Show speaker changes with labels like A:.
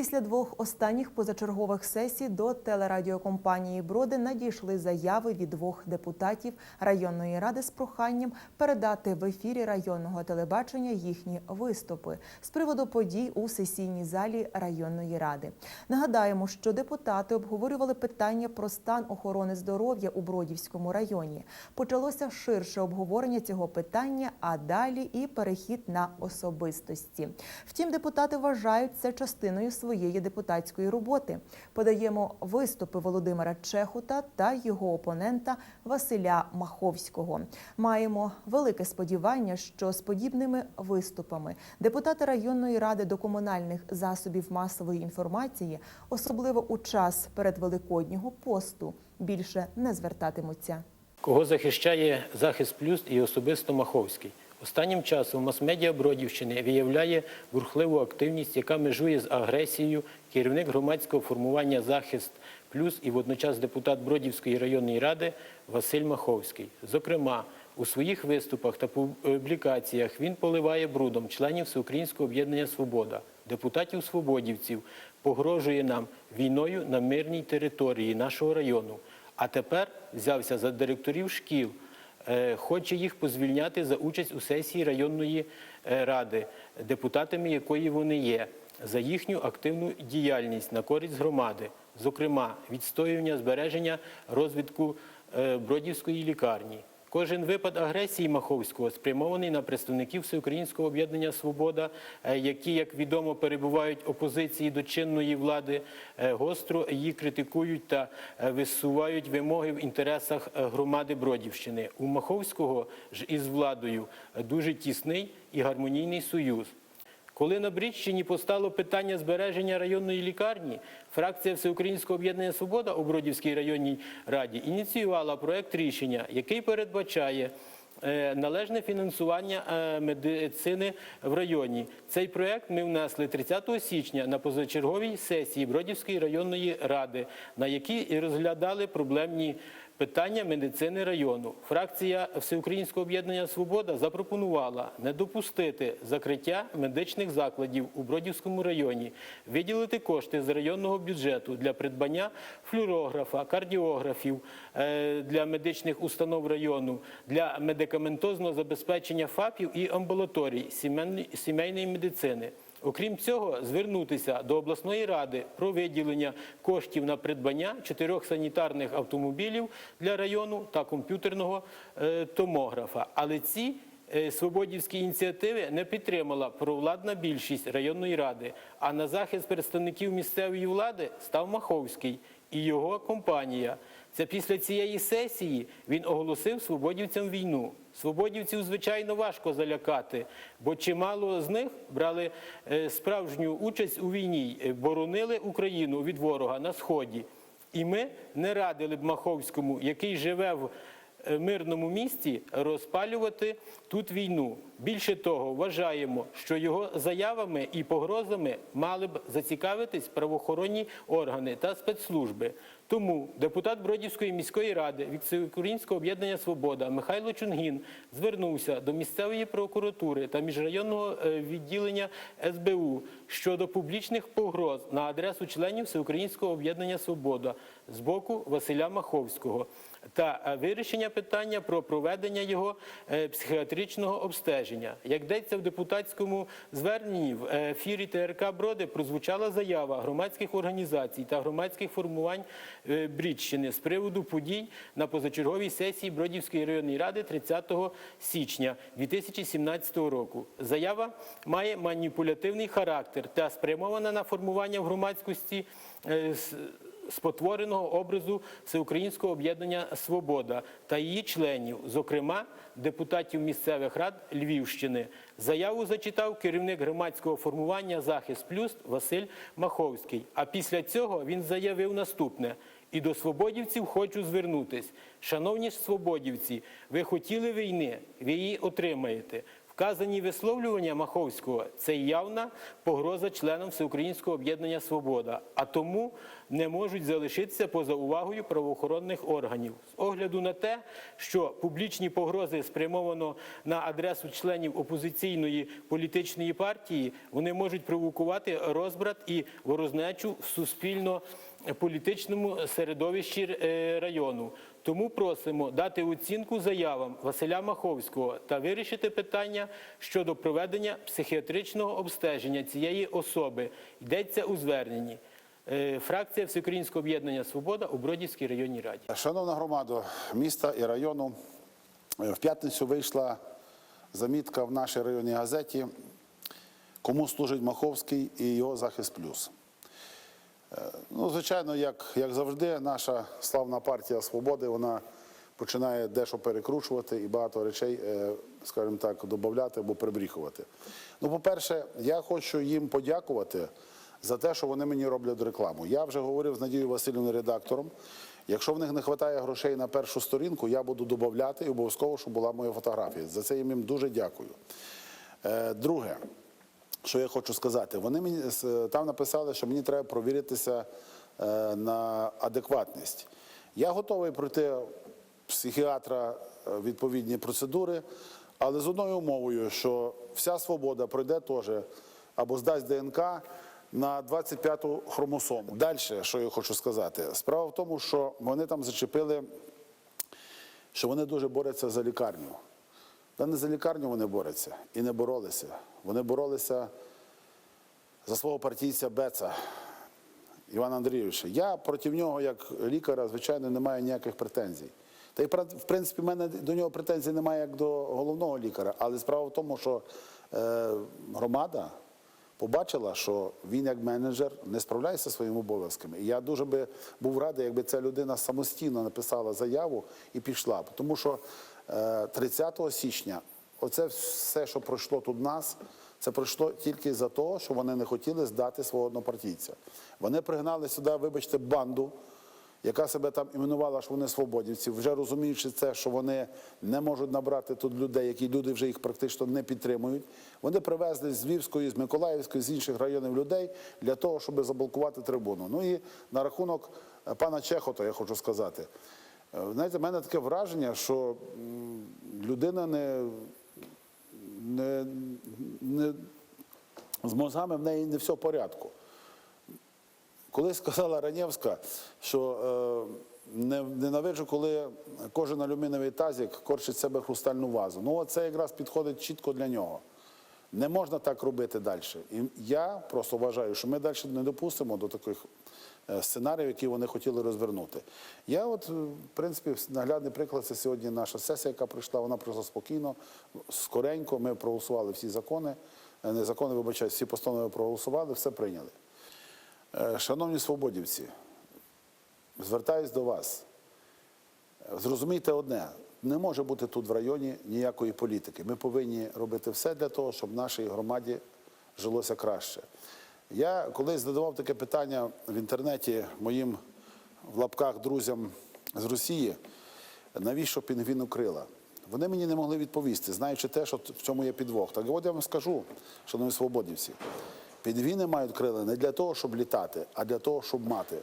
A: Після двох останніх позачергових сесій до телерадіокомпанії Броди надійшли заяви від двох депутатів районної ради з проханням передати в ефірі районного телебачення їхні виступи з приводу подій у сесійній залі районної ради. Нагадаємо, що депутати обговорювали питання про стан охорони здоров'я у Бродівському районі. Почалося ширше обговорення цього питання, а далі і перехід на особистості. Втім, депутати вважають це частиною своєї депутатської роботи. Подаємо виступи Володимира Чехута та його опонента Василя Маховського. Маємо велике сподівання, що з подібними виступами депутати районної ради до комунальних засобів масової інформації, особливо у час передвеликоднього посту, більше не звертатимуться.
B: Кого захищає захист плюс і особисто Маховський. Останнім часом мас-медіа Бродівщини виявляє бурхливу активність, яка межує з агресією. Керівник громадського формування Захист Плюс і водночас депутат Бродівської районної ради Василь Маховський. Зокрема, у своїх виступах та публікаціях він поливає брудом членів Всеукраїнського об'єднання Свобода, депутатів свободівців, погрожує нам війною на мирній території нашого району. А тепер взявся за директорів шкіл. Е, Хоче їх позвільняти за участь у сесії районної е, ради, депутатами якої вони є, за їхню активну діяльність на користь громади, зокрема відстоювання збереження розвитку е, Бродівської лікарні. Кожен випад агресії Маховського спрямований на представників Всеукраїнського об'єднання Свобода, е, які, як відомо, перебувають опозиції до чинної влади, е, гостро її критикують та е, висувають вимоги в інтересах громади Бродівщини. У Маховського ж із владою дуже тісний і гармонійний союз. Коли на Брідщині постало питання збереження районної лікарні, фракція Всеукраїнського об'єднання Свобода у Бродівській районній раді ініціювала проект рішення, який передбачає е, належне фінансування е, медицини в районі. Цей проект ми внесли 30 січня на позачерговій сесії Бродівської районної ради, на якій розглядали проблемні питання медицини району. Фракція Всеукраїнського об'єднання Свобода запропонувала не допустити закриття медичних закладів у Бродівському районі, виділити кошти з районного бюджету для придбання флюорографа, кардіографів е, для медичних установ району, для медикаментозного забезпечення ФАПів і амбулаторій сімейної- сімейної медицини. Окрім цього, звернутися до обласної ради про виділення коштів на придбання чотирьох санітарних автомобілів для району та комп'ютерного е, томографа. Але ці е, свободівські ініціативи не підтримала провладна більшість районної ради. А на захист представників місцевої влади став Маховський і його компанія. Це після цієї сесії він оголосив свободівцям війну. Свободівців, звичайно, важко залякати, бо чимало з них брали е, справжню участь у війні, е, боронили Україну від ворога на сході. І ми не радили б Маховському, який живе в мирному місті, розпалювати тут війну. Більше того, вважаємо, що його заявами і погрозами мали б зацікавитись правоохоронні органи та спецслужби. Тому депутат Бродівської міської ради від Всеукраїнського об'єднання Свобода Михайло Чунгін звернувся до місцевої прокуратури та міжрайонного е, відділення СБУ щодо публічних погроз на адресу членів Всеукраїнського об'єднання Свобода з боку Василя Маховського та е, вирішення питання про проведення його е, психіатричного обстеження. Як йдеться в депутатському зверненні в е, ефірі ТРК Броди прозвучала заява громадських організацій та громадських формувань Брідщини з приводу подій на позачерговій сесії Бродівської районної ради 30 січня 2017 року. Заява має маніпулятивний характер та спрямована на формування в громадськості спотвореного образу Всеукраїнського об'єднання Свобода та її членів, зокрема депутатів місцевих рад Львівщини. Заяву зачитав керівник громадського формування Захист Плюс Василь Маховський. А після цього він заявив наступне. І до свободівців хочу звернутись. Шановні ж свободівці, ви хотіли війни, ви її отримаєте. Вказані висловлювання Маховського це явна погроза членам Всеукраїнського об'єднання Свобода, а тому не можуть залишитися поза увагою правоохоронних органів. З огляду на те, що публічні погрози спрямовано на адресу членів опозиційної політичної партії, вони можуть провокувати розбрат і ворожнечу в суспільно-політичному середовищі е, району. Тому просимо дати оцінку заявам Василя Маховського та вирішити питання щодо проведення психіатричного обстеження цієї особи. Йдеться у зверненні. Е, Фракція Всеукраїнського об'єднання Свобода у Бродівській районній раді.
C: Шановна громада міста і району, е, в п'ятницю вийшла замітка в нашій районній газеті, кому служить Маховський і його захист плюс. Е, Ну, звичайно, як, як завжди, наша славна партія Свободи вона починає дещо перекручувати і багато речей, е, скажімо так, додати або прибріхувати. Ну, по-перше, я хочу їм подякувати за те, що вони мені роблять рекламу. Я вже говорив з Надією Васильівною редактором. Якщо в них не вистачає грошей на першу сторінку, я буду додати і обов'язково, щоб була моя фотографія. За це я їм дуже дякую. Е, Друге, що я хочу сказати, вони мені там написали, що мені треба провіритися е, на адекватність. Я готовий пройти психіатра е, відповідні процедури, але з одною умовою, що вся свобода пройде теж або здасть ДНК на 25-ту хромосому. Далі, що я хочу сказати, справа в тому, що вони там зачепили, що вони дуже борються за лікарню. Та не за лікарню вони борються і не боролися. Вони боролися за свого партійця Беца Івана Андрійовича. Я проти нього, як лікаря, звичайно, не маю ніяких претензій. Та й в принципі, в мене до нього претензій немає як до головного лікаря. Але справа в тому, що е, громада побачила, що він як менеджер не справляється зі своїми обов'язками. І я дуже би був радий, якби ця людина самостійно написала заяву і пішла. Тому що 30 січня оце все, що пройшло тут нас, це пройшло тільки за того, що вони не хотіли здати свого однопартійця. Вони пригнали сюди, вибачте, банду яка себе там іменувала, що вони свободівці, вже розуміючи це, що вони не можуть набрати тут людей, які люди вже їх практично не підтримують. Вони привезли з Львівської, з Миколаївської, з інших районів людей для того, щоб заблокувати трибуну. Ну і на рахунок е, пана Чехота я хочу сказати. Е, Знаєте, в мене таке враження, що людина не, не, не з мозгами в неї не все в порядку. Колись сказала Ранєвська, що е, ненавиджу, коли кожен алюмінієвий тазик корчить себе хрустальну вазу. Ну, це якраз підходить чітко для нього. Не можна так робити далі. І я просто вважаю, що ми далі не допустимо до таких е, сценаріїв, які вони хотіли розвернути. Я, от, е, в принципі, наглядний приклад це сьогодні наша сесія, яка прийшла, вона пройшла спокійно, скоренько. Ми проголосували всі закони, е, не закони, вибачаю, всі постанови проголосували, все прийняли. Шановні свободівці, звертаюсь до вас. Зрозумійте одне, не може бути тут в районі ніякої політики. Ми повинні робити все для того, щоб нашій громаді жилося краще. Я колись задавав таке питання в інтернеті моїм в лапках друзям з Росії, навіщо пінгвіну крила? Вони мені не могли відповісти, знаючи те, що в цьому є підвох. Так от я вам скажу, шановні свободівці, пінгвіни мають крила не для того, щоб літати, а для того, щоб мати.